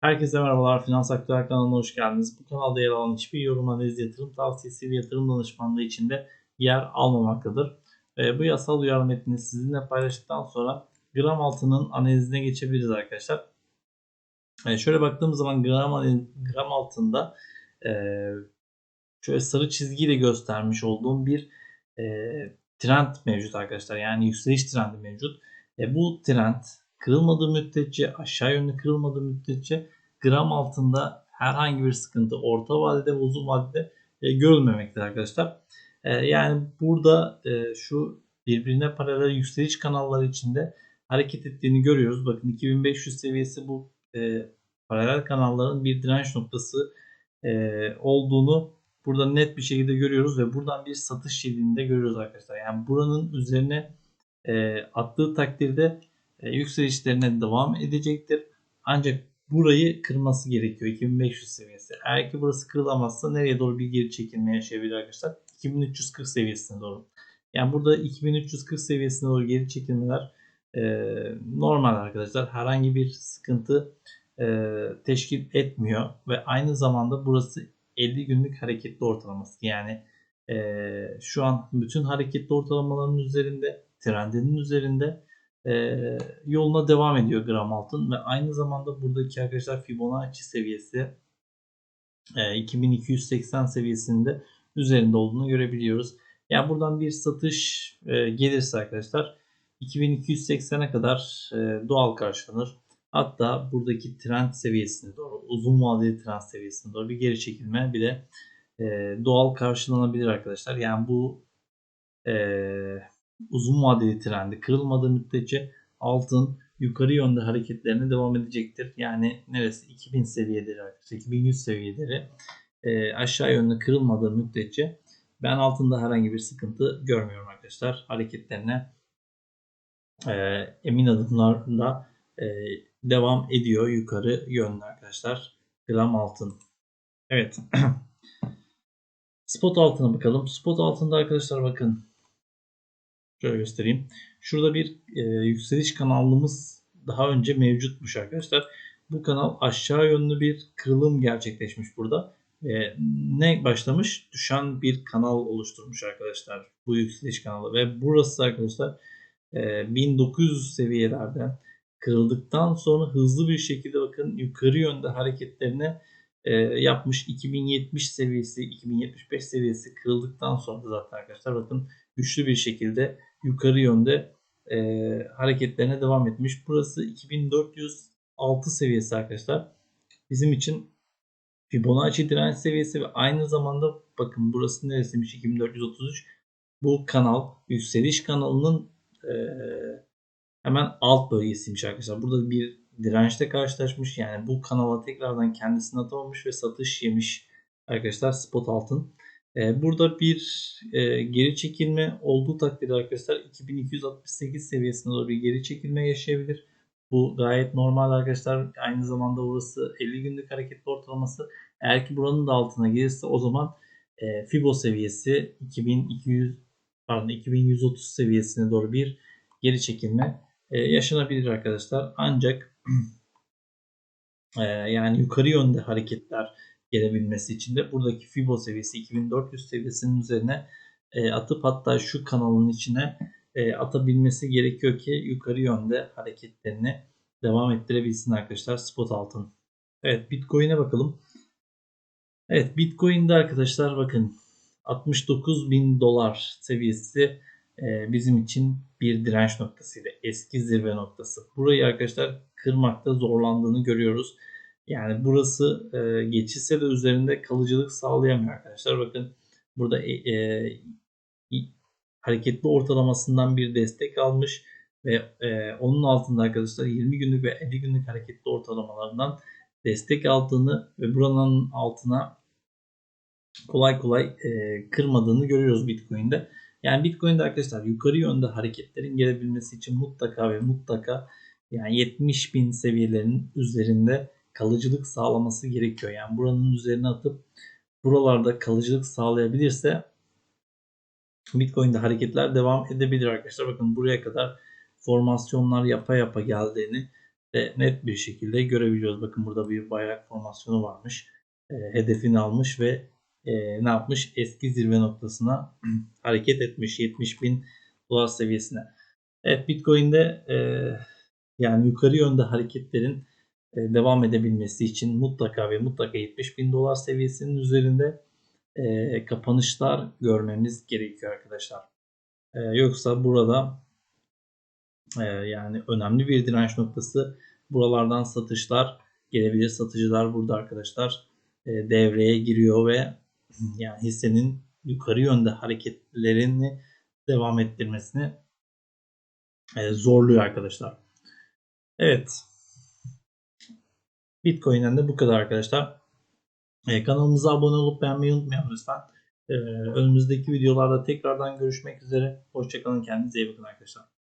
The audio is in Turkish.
Herkese merhabalar. Finans Aktüel kanalına hoş geldiniz. Bu kanalda yer alan hiçbir yorum, analiz, yatırım tavsiyesi ve yatırım danışmanlığı içinde yer almamaktadır. E, bu yasal uyarı metnini sizinle paylaştıktan sonra gram altının analizine geçebiliriz arkadaşlar. E, şöyle baktığımız zaman gram, gram altında e, şöyle sarı çizgiyle göstermiş olduğum bir e, trend mevcut arkadaşlar. Yani yükseliş trendi mevcut. E, bu trend kırılmadığı müddetçe aşağı yönlü kırılmadığı müddetçe gram altında herhangi bir sıkıntı orta vadede ve uzun vadede e, görülmemektedir arkadaşlar. E, yani burada e, şu birbirine paralel yükseliş kanalları içinde hareket ettiğini görüyoruz. Bakın 2500 seviyesi bu e, paralel kanalların bir direnç noktası e, olduğunu burada net bir şekilde görüyoruz ve buradan bir satış şeklinde görüyoruz arkadaşlar. Yani buranın üzerine e, attığı takdirde yükselişlerine devam edecektir. Ancak burayı kırması gerekiyor 2500 seviyesi. Eğer ki burası kırılamazsa nereye doğru bir geri çekilme yaşayabilir arkadaşlar? 2340 seviyesine doğru. Yani burada 2340 seviyesine doğru geri çekilmeler e, normal arkadaşlar. Herhangi bir sıkıntı e, teşkil etmiyor ve aynı zamanda burası 50 günlük hareketli ortalaması. Yani e, şu an bütün hareketli ortalamaların üzerinde, trendinin üzerinde e, yoluna devam ediyor gram altın ve aynı zamanda buradaki arkadaşlar Fibonacci seviyesi e, 2280 seviyesinde üzerinde olduğunu görebiliyoruz. Yani buradan bir satış e, gelirse arkadaşlar 2280'e kadar e, doğal karşılanır. Hatta buradaki trend seviyesine doğru uzun vadeli trend seviyesine doğru bir geri çekilme bile e, doğal karşılanabilir arkadaşlar. Yani bu e, uzun vadeli trendi kırılmadığı müddetçe altın yukarı yönde hareketlerine devam edecektir. Yani neresi 2000 seviyeleri arkadaşlar 2100 seviyeleri e, aşağı yönde kırılmadığı müddetçe ben altında herhangi bir sıkıntı görmüyorum arkadaşlar. Hareketlerine e, emin adımlarla e, devam ediyor yukarı yönde arkadaşlar. Gram altın. Evet. Spot altına bakalım. Spot altında arkadaşlar bakın Şöyle göstereyim. Şurada bir e, yükseliş kanalımız daha önce mevcutmuş arkadaşlar. Bu kanal aşağı yönlü bir kırılım gerçekleşmiş burada. E, ne başlamış? Düşen bir kanal oluşturmuş arkadaşlar. Bu yükseliş kanalı. Ve burası arkadaşlar e, 1900 seviyelerden kırıldıktan sonra hızlı bir şekilde bakın yukarı yönde hareketlerine e, yapmış 2070 seviyesi 2075 seviyesi kırıldıktan sonra zaten arkadaşlar bakın güçlü bir şekilde yukarı yönde e, hareketlerine devam etmiş. Burası 2406 seviyesi arkadaşlar. Bizim için Fibonacci direnç seviyesi ve aynı zamanda bakın burası neresiymiş 2433 bu kanal yükseliş kanalının e, hemen alt bölgesiymiş arkadaşlar. Burada bir dirençte karşılaşmış. Yani bu kanala tekrardan kendisini atamamış ve satış yemiş arkadaşlar spot altın. Ee, burada bir e, geri çekilme olduğu takdirde arkadaşlar 2268 seviyesine doğru bir geri çekilme yaşayabilir. Bu gayet normal arkadaşlar. Aynı zamanda burası 50 günlük hareketli ortalaması. Eğer ki buranın da altına gelirse o zaman e, Fibo seviyesi 2200 pardon 2130 seviyesine doğru bir geri çekilme e, yaşanabilir arkadaşlar. Ancak yani yukarı yönde hareketler gelebilmesi için de buradaki Fibo seviyesi 2400 seviyesinin üzerine e, atıp hatta şu kanalın içine e, atabilmesi gerekiyor ki yukarı yönde hareketlerini devam ettirebilsin arkadaşlar spot altın. Evet Bitcoin'e bakalım. Evet Bitcoin'de arkadaşlar bakın 69 bin dolar seviyesi e, bizim için bir direnç noktasıydı. Eski zirve noktası. Burayı arkadaşlar kırmakta zorlandığını görüyoruz. Yani burası e, geçilse de üzerinde kalıcılık sağlayamıyor arkadaşlar. Bakın burada e, e, hareketli ortalamasından bir destek almış ve e, onun altında arkadaşlar 20 günlük ve 50 günlük hareketli ortalamalarından destek aldığını ve buranın altına kolay kolay e, kırmadığını görüyoruz Bitcoin'de. Yani Bitcoin'de arkadaşlar yukarı yönde hareketlerin gelebilmesi için mutlaka ve mutlaka yani 70 bin seviyelerinin üzerinde kalıcılık sağlaması gerekiyor. Yani buranın üzerine atıp buralarda kalıcılık sağlayabilirse Bitcoin'de hareketler devam edebilir arkadaşlar. Bakın buraya kadar formasyonlar yapa yapa geldiğini de net bir şekilde görebiliyoruz. Bakın burada bir bayrak formasyonu varmış. E, hedefini almış ve e, ne yapmış? Eski zirve noktasına hareket etmiş 70 bin dolar seviyesine. Evet Bitcoin'de e, yani yukarı yönde hareketlerin devam edebilmesi için mutlaka ve mutlaka 70 bin dolar seviyesinin üzerinde e, kapanışlar görmemiz gerekiyor arkadaşlar. E, yoksa burada e, yani önemli bir direnç noktası buralardan satışlar gelebilir. Satıcılar burada arkadaşlar e, devreye giriyor ve yani hissenin yukarı yönde hareketlerini devam ettirmesini e, zorluyor arkadaşlar. Evet. Bitcoin'den de bu kadar arkadaşlar. E, kanalımıza abone olup beğenmeyi unutmayın lütfen. E, önümüzdeki videolarda tekrardan görüşmek üzere. Hoşçakalın. Kendinize iyi bakın arkadaşlar.